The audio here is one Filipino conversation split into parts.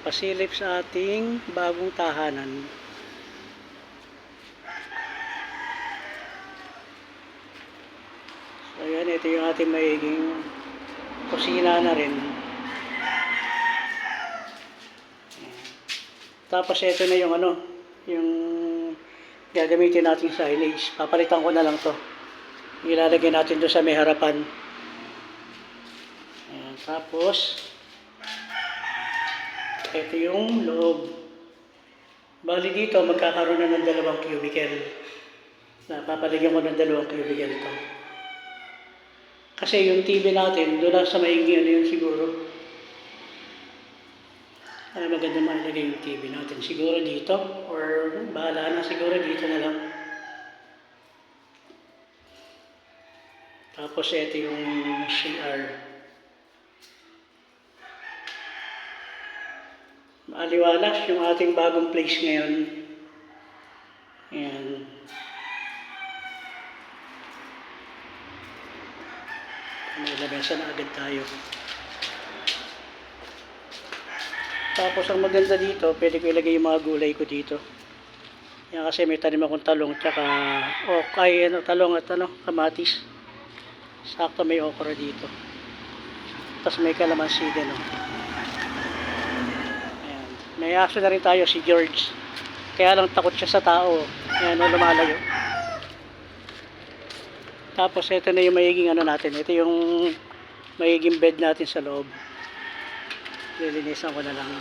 pasilip sa ating bagong tahanan. So yan, ito yung ating magiging kusina na rin. Tapos ito na yung ano, yung gagamitin natin sa silage. Papalitan ko na lang to. Ilalagay natin doon sa may harapan. Ayan. Tapos, ito yung loob. Bali dito, magkakaroon na ng dalawang cubicle. Na papalagyan ko ng dalawang cubicle to. Kasi yung TV natin, doon lang sa maigi ano yun siguro. Ay maganda mailagay yung TV natin. Siguro dito, or bahala na siguro dito na lang. Tapos ito yung CR. Maaliwalas yung ating bagong place ngayon. Ayan. May lamesa na agad tayo. Tapos ang maganda dito, pwede ko ilagay yung mga gulay ko dito. Yan kasi may tanim akong talong tsaka oh, kay ano talong at ano, kamatis. Sakto may okra dito. Tapos may kalamansi din oh. May aso na rin tayo si George. Kaya lang takot siya sa tao. Ayan, oh, lumalayo. Tapos ito na yung magiging ano natin. Ito yung magiging bed natin sa loob. Lilinisan ko na lang.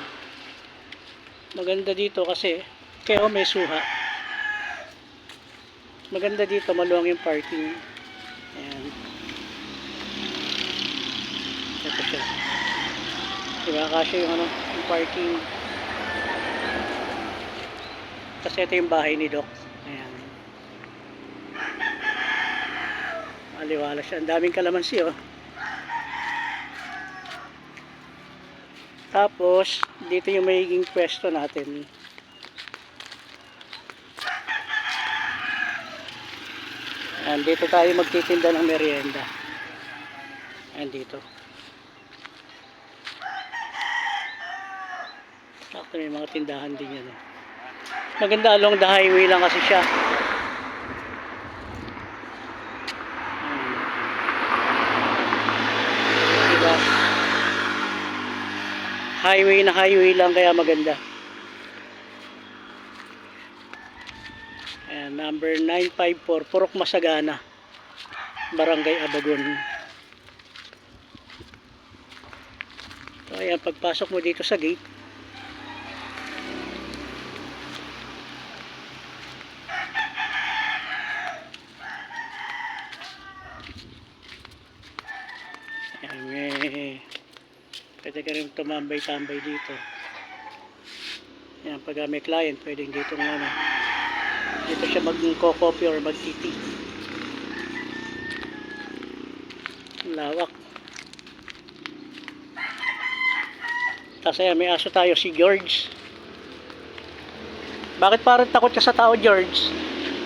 Maganda dito kasi kaya may suha. Maganda dito, maluwang yung parking. Ayan. Ito siya. Diba kasi yung ano, yung parking. Kasi ito yung bahay ni Doc. Ayan. Aliwala siya. Ang daming kalamansi oh. Tapos, dito yung magiging pwesto natin. Ayan, dito tayo magtitinda ng merienda. Ayan dito. Sakto may mga tindahan din yan. eh. Maganda along the highway lang kasi siya. Diba? Highway na highway lang kaya maganda. Ayan, number 954, Purok Masagana, Barangay Abagon. So, ayan, pagpasok mo dito sa gate, ayan, may, pwede ka rin tumambay-tambay dito. Ayan, pag ah, may client, pwedeng dito nga ano, dito siya mag-copy or mag-TT. Lawak. Tapos ayan, may aso tayo, si George. Bakit parang takot ka sa tao, George?